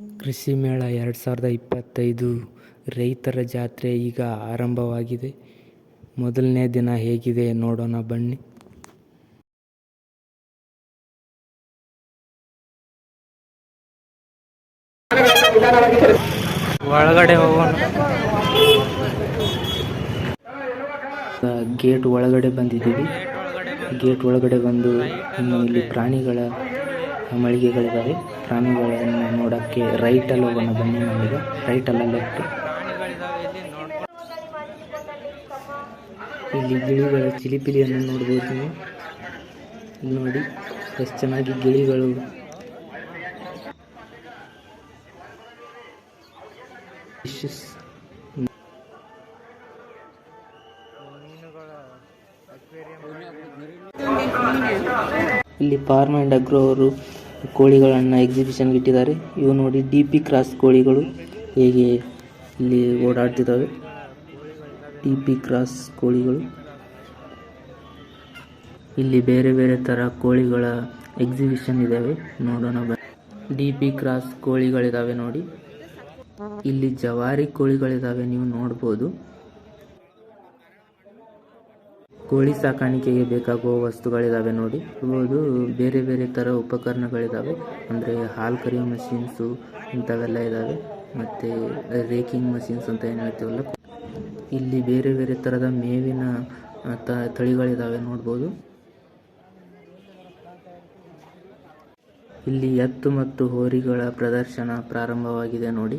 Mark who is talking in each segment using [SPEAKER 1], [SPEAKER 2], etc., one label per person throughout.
[SPEAKER 1] ಕೃಷಿ ಮೇಳ ಎರಡು ಸಾವಿರದ ಇಪ್ಪತ್ತೈದು ರೈತರ ಜಾತ್ರೆ ಈಗ ಆರಂಭವಾಗಿದೆ. ಮೊದಲನೇ ದಿನ ಹೇಗಿದೆ ನೋಡೋಣ ಬನ್ನಿ. ಒಳಗಡೆ ಹೋಗೋಣ. ಗೇಟ್ ಒಳಗಡೆ ಬಂದಿದ್ದೀವಿ. ಗೇಟ್ ಒಳಗಡೆ ಬಂದು ಇನ್ನು ಇಲ್ಲಿ ಪ್ರಾಣಿಗಳ ಮಳಿಗೆಗಳಿದ್ದಾವೆ ಪ್ರಾಣಿಗಳನ್ನು ನೋಡೋಕ್ಕೆ ರೈಟಲ್ಲಿ ಹೋಗೋಣ, ಬನ್ನಿ ರೈಟ್ ರೈಟಲ್ಲ ಲೆಫ್ಟ್ ಇಲ್ಲಿ ಗಿಳಿಗಳ, ಚಿಲಿಪಿಲಿಯನ್ನು ನೋಡ್ಬೋದು ನೋಡಿ, ಎಷ್ಟು ಚೆನ್ನಾಗಿ ಗಿಳಿಗಳು. ಇಲ್ಲಿ ಫಾರ್ಮ್ ಅಂಡ್ ಅಗ್ರೋ ಅವರು ಕೋಳಿಗಳನ್ನು ಎಕ್ಸಿಬಿಷನ್ ಇಟ್ಟಿದ್ದಾರೆ. ಇವು ನೋಡಿ ಡಿ ಪಿ ಕ್ರಾಸ್ ಕೋಳಿಗಳು ಹೇಗೆ ಇಲ್ಲಿ ಓಡಾಡ್ತಿದ್ದಾವೆ. ಡಿ ಪಿ ಕ್ರಾಸ್ ಕೋಳಿಗಳು. ಇಲ್ಲಿ ಬೇರೆ ಬೇರೆ ಥರ ಕೋಳಿಗಳ ಎಕ್ಸಿಬಿಷನ್ ಇದ್ದಾವೆ ನೋಡೋಣ ಡಿ ಪಿ ಕ್ರಾಸ್ ಕೋಳಿಗಳಿದ್ದಾವೆ ನೋಡಿ. ಇಲ್ಲಿ ಜವಾರಿ ಕೋಳಿಗಳಿದ್ದಾವೆ ನೀವು ನೋಡ್ಬೋದು. ಕೋಳಿ ಸಾಕಾಣಿಕೆಗೆ ಬೇಕಾಗುವ ವಸ್ತುಗಳಿದಾವೆ ನೋಡಿ. ಇರ್ಬೋದು ಬೇರೆ ಬೇರೆ ತರ ಉಪಕರಣಗಳಿದಾವೆ. ಅಂದ್ರೆ ಹಾಲ್ ಕರಿಯೋ ಮಷೀನ್ಸ್ ಇಂಥವೆಲ್ಲ ಇದಾವೆ. ಮತ್ತೆ ರೇಕಿಂಗ್ ಮಷೀನ್ಸ್ ಅಂತ ಏನು ಹೇಳ್ತೀವಲ್ಲ? ಇಲ್ಲಿ ಬೇರೆ ಬೇರೆ ತರದ ಮೇವಿನ ತಳಿಗಳಿದಾವೆ ನೋಡ್ಬೋದು. ಇಲ್ಲಿ ಎತ್ತು ಮತ್ತು ಹೋರಿಗಳ ಪ್ರದರ್ಶನ ಪ್ರಾರಂಭವಾಗಿದೆ ನೋಡಿ.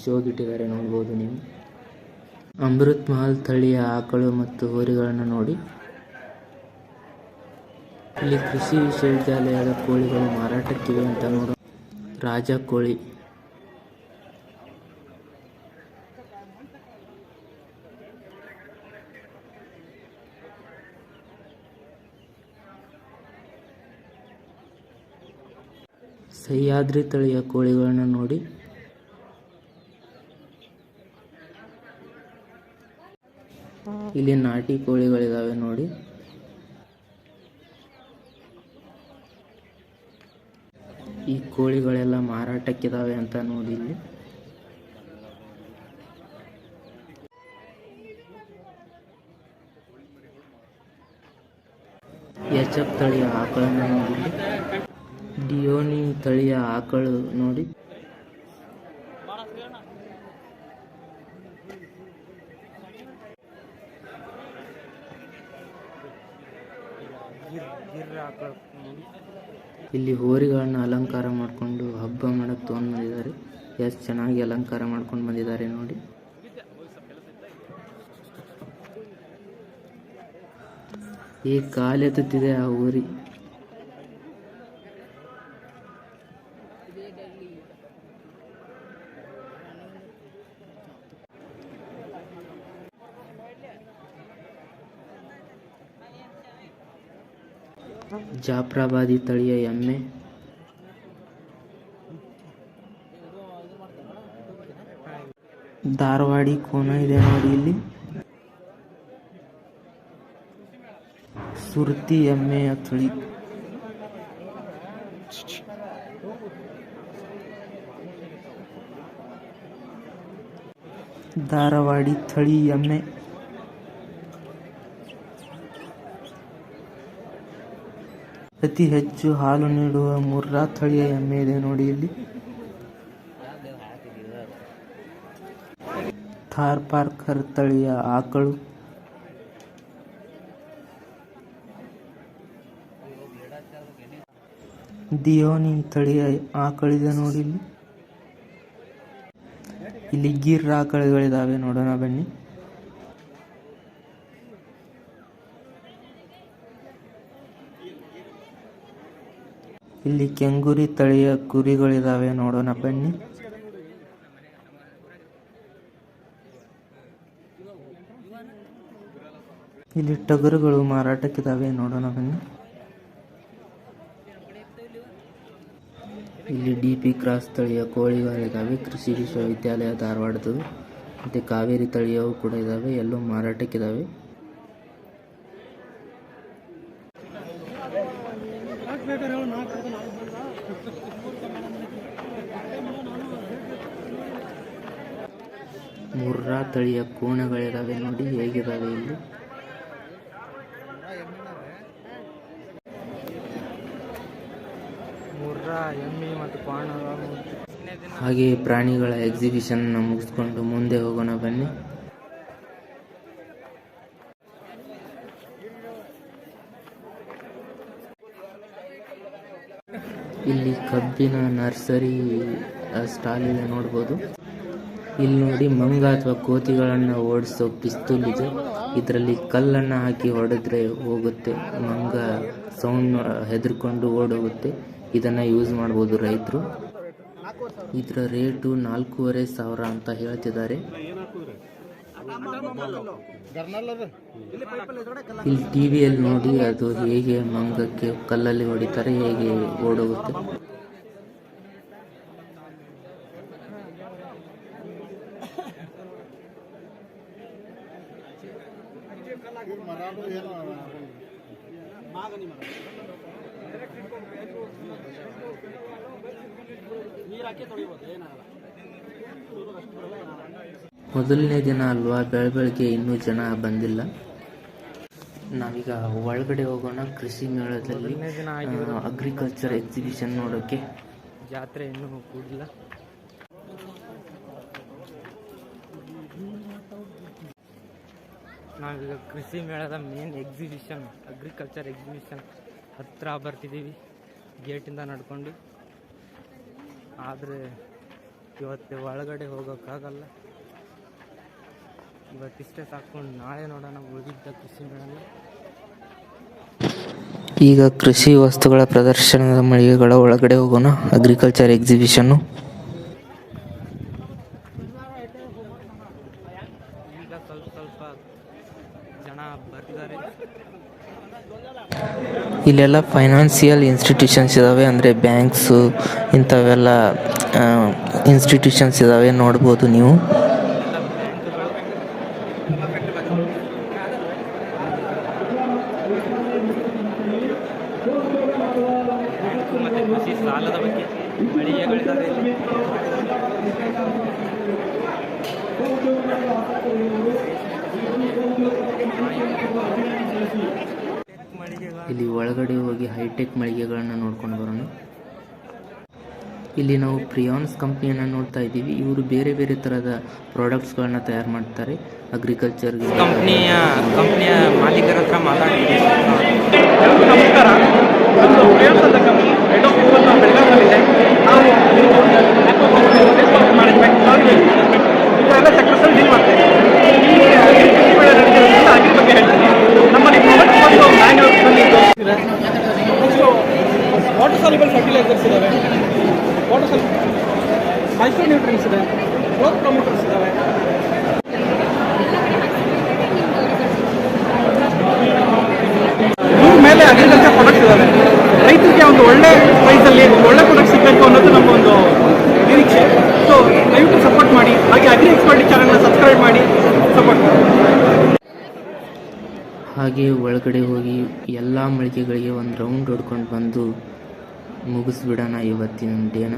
[SPEAKER 1] ಶೋಗಿಟ್ಟಿದ್ದಾರೆ ನೋಡ್ಬೋದು ನೀವು. ಅಮೃತ್ ಮಹಲ್ ತಳಿಯ ಆಕಳು ಮತ್ತು ಹೋರಿಗಳನ್ನು ನೋಡಿ. ಇಲ್ಲಿ ಕೃಷಿ ವಿಶ್ವವಿದ್ಯಾಲಯದ ಕೋಳಿಗಳು ಮಾರಾಟಕ್ಕಿವೆ ಅಂತ ನೋಡ. ರಾಜ ಕೋಳಿ. ಸಹ್ಯಾದ್ರಿ ತಳಿಯ ಕೋಳಿಗಳನ್ನು ನೋಡಿ. ಇಲ್ಲಿ ನಾಟಿ ಕೋಳಿಗಳಿದಾವೆ ನೋಡಿ. ಈ ಕೋಳಿಗಳೆಲ್ಲ ಮಾರಾಟಕ್ಕಿದಾವೆ ಅಂತ ನೋಡಿ ಇಲ್ಲಿ. ಎಚ್ ಎಫ್ ತಳಿಯ ಆಕಳನ್ನು ನೋಡಿ. ಡಿಯೋನಿ ತಳಿಯ ಆಕಳು ನೋಡಿ. ಇಲ್ಲಿ ಹೋರಿಗಳನ್ನ ಅಲಂಕಾರ ಮಾಡ್ಕೊಂಡು ಹಬ್ಬ ಮಾಡಕ್ ತಗೊಂಡ್ ಬಂದಿದ್ದಾರೆ. ಎಷ್ಟ್ ಚೆನ್ನಾಗಿ ಅಲಂಕಾರ ಮಾಡ್ಕೊಂಡು ಬಂದಿದ್ದಾರೆ ನೋಡಿ. ಈ ಕಾಲೆತ್ತುತ್ತಿದೆ ಆ ಹೋರಿ. ಜಾಫ್ರಾಬಾದಿ ತಳಿಯ ಎಮ್ಮೆ ಧಾರವಾಡಿ ಕೋನ ಇದೆ ನೋಡಿ ಇಲ್ಲಿ ಸುರ್ತಿ ಎಮ್ಮೆಯ ತಳಿ ಧಾರವಾಡಿ ತಳಿ ಎಮ್ಮೆ ಅತಿ ಹೆಚ್ಚು ಹಾಲು ನೀಡುವ ಮುರ್ರಾ ತಳಿಯ ಎಮ್ಮೆ ಇದೆ ನೋಡಿ ಇಲ್ಲಿ. ಥಾರ್ ಪಾರ್ಕರ್ ತಳಿಯ ಆಕಳು. ದಿಯೋನಿ ತಳಿಯ ಆಕಳಿದೆ ನೋಡಿ ಇಲ್ಲಿ. ಇಲ್ಲಿ ಗಿರ್ ಆಕಳುಗಳಿದಾವೆ ನೋಡೋಣ ಬನ್ನಿ. ಇಲ್ಲಿ ಕೆಂಗುರಿ ತಳಿಯ ಕುರಿಗಳಿದಾವೆ ನೋಡೋಣ ಬನ್ನಿ. ಇಲ್ಲಿ ಟಗರುಗಳು ಮಾರಾಟಕ್ಕಿದಾವೆ ನೋಡೋಣ ಬನ್ನಿ. ಇಲ್ಲಿ ಡಿ ಪಿ ಕ್ರಾಸ್ ತಳಿಯ ಕೋಳಿಗಳಿದ್ದಾವೆ ಕೃಷಿ ವಿಶ್ವವಿದ್ಯಾಲಯ ಧಾರವಾಡದ್ದು. ಮತ್ತು ಕಾವೇರಿ ತಳಿಯವು ಕೂಡ ಇದಾವೆ. ಎಲ್ಲೂ ಮಾರಾಟಕ್ಕಿದಾವೆ ಮುರ್ರಾ ತಳಿಯ ಕೋಣಗಳಿದಾವೆ ನೋಡಿ ಹೇಗಿದಾವೆ ಇಲ್ಲಿ. ಹಾಗೆ ಪ್ರಾಣಿಗಳ ಎಕ್ಸಿಬಿಷನ್ ಮುಗಿಸ್ಕೊಂಡು ಮುಂದೆ ಹೋಗೋಣ ಬನ್ನಿ. ಇಲ್ಲಿ ಕಬ್ಬಿನ ನರ್ಸರಿ ಸ್ಟಾಲ್ ಇದೆ ನೋಡ್ಬೋದು. ಇಲ್ಲಿ ನೋಡಿ ಮಂಗ ಅಥವಾ ಕೋತಿಗಳನ್ನು ಓಡಿಸೋ ಪಿಸ್ತೂಲ್ ಇದೆ. ಇದರಲ್ಲಿ ಕಲ್ಲನ್ನು ಹಾಕಿ ಹೊಡೆದ್ರೆ ಹೋಗುತ್ತೆ. ಮಂಗ ಸೌಂಡ್ ಹೆದರ್ಕೊಂಡು ಓಡೋಗುತ್ತೆ. ಇದನ್ನು ಯೂಸ್ ಮಾಡ್ಬೋದು ರೈತರು. ಇದರ ರೇಟು ನಾಲ್ಕೂವರೆ ಸಾವಿರ ಅಂತ ಹೇಳ್ತಿದ್ದಾರೆ. ಇಲ್ಲಿ ಟಿವಿಯಲ್ಲಿ ನೋಡಿ ಅದು ಹೇಗೆ ಮಂಗಕ್ಕೆ ಕಲ್ಲಲ್ಲಿ ಹೊಡಿತಾರೆ, ಹೇಗೆ ಓಡೋಗುತ್ತೆ. ಮೊದಲನೇ ದಿನ ಅಲ್ವಾ? ಬೆಳ ಬೆಳಗ್ಗೆ ಇನ್ನೂ ಜನ ಬಂದಿಲ್ಲ. ನಾವೀಗ ಒಳಗಡೆ ಹೋಗೋಣ. ಕೃಷಿ ಮೇಳದಲ್ಲಿ ಅಗ್ರಿಕಲ್ಚರ್ ಎಕ್ಸಿಬಿಷನ್ ನೋಡೋಕೆ.
[SPEAKER 2] ಜಾತ್ರೆ ಇನ್ನೂ ಕೂಡಿಲ್ಲ. ನಾವೀಗ ಕೃಷಿ ಮೇಳದ ಮೇನ್ ಎಕ್ಸಿಬಿಷನ್ ಅಗ್ರಿಕಲ್ಚರ್ ಎಕ್ಸಿಬಿಷನ್ ಹತ್ತಿರ ಬರ್ತಿದ್ದೀವಿ. ಗೇಟಿಂದ ನಡ್ಕೊಂಡು. ಆದರೆ ಇವತ್ತು ಒಳಗಡೆ ಹೋಗೋಕ್ಕಾಗಲ್ಲ. ಇವತ್ತಿಷ್ಟೇ ಸಾಕೊಂಡು ನಾಳೆ ನೋಡೋಣ ಉಳಿದಿದ್ದ ಕೃಷಿ ಮೇಳನ.
[SPEAKER 1] ಈಗ ಕೃಷಿ ವಸ್ತುಗಳ ಪ್ರದರ್ಶನದ ಮಳಿಗೆಗಳ ಒಳಗಡೆ ಹೋಗೋಣ. ಅಗ್ರಿಕಲ್ಚರ್ ಎಕ್ಸಿಬಿಷನ್ನು
[SPEAKER 2] ಈಗ ಸ್ವಲ್ಪ ಸ್ವಲ್ಪ ಜನ ಬರ್ತಿದ್ದಾರೆ
[SPEAKER 1] ಇಲ್ಲೆಲ್ಲ ಫೈನಾನ್ಸಿಯಲ್ ಇನ್ಸ್ಟಿಟ್ಯೂಷನ್ಸ್ ಇದಾವೆ ಅಂದರೆ ಬ್ಯಾಂಕ್ಸು ಇಂಥವೆಲ್ಲ ಇನ್ಸ್ಟಿಟ್ಯೂಷನ್ಸ್ ಇದಾವೆ ನೋಡ್ಬೋದು ನೀವು.
[SPEAKER 2] ಸಾಲದ ಬಗ್ಗೆ ಇಲ್ಲಿ
[SPEAKER 1] ಒಳಗಡೆ ಹೋಗಿ ಹೈಟೆಕ್ ಮಳಿಗೆಗಳನ್ನು ನೋಡ್ಕೊಂಡು ಬರೋಣ. ಇಲ್ಲಿ ನಾವು ಪ್ರಿಯಾನ್ಸ್ ಕಂಪ್ನಿಯನ್ನು ನೋಡ್ತಾ ಇದ್ದೀವಿ. ಇವರು ಬೇರೆ ಬೇರೆ ಥರದ ಪ್ರಾಡಕ್ಟ್ಸ್ಗಳನ್ನ ತಯಾರು ಮಾಡ್ತಾರೆ. ಅಗ್ರಿಕಲ್ಚರ್
[SPEAKER 2] ಕಂಪ್ನಿಯ ಕಂಪ್ನಿಯ ಮಾಲೀಕರ ಹತ್ರ ಮಾತಾಡ್ತೀವಿ.
[SPEAKER 3] ನಮಸ್ಕಾರ. ನಮ್ಮದು ಪ್ರಿಯಾಂಸ್ ಅಂತ ಕಂಪನಿ. ಹೆಡ್ ಆಫ್ ಇವತ್ತು ಬೆಳಗಾವಿಯಲ್ಲಿದೆ ನಾವು ಮ್ಯಾನೇಜ್ಮೆಂಟ್ ಇದೆಲ್ಲ ಸೆಕ್ಟರ್ಸಲ್ಲಿ ಡೀಲ್ ಮಾಡ್ತೇವೆ
[SPEAKER 1] ಹಾಗೆ ಒಳಗಡೆ ಹೋಗಿ ಎಲ್ಲ ಮಳಿಗೆಗಳಿಗೆ ಒಂದು ರೌಂಡ್ ಹೊಡ್ಕೊಂಡು ಬಂದು ಮುಗಿಸ್ಬಿಡೋಣ ಇವತ್ತಿನ ಡೇನ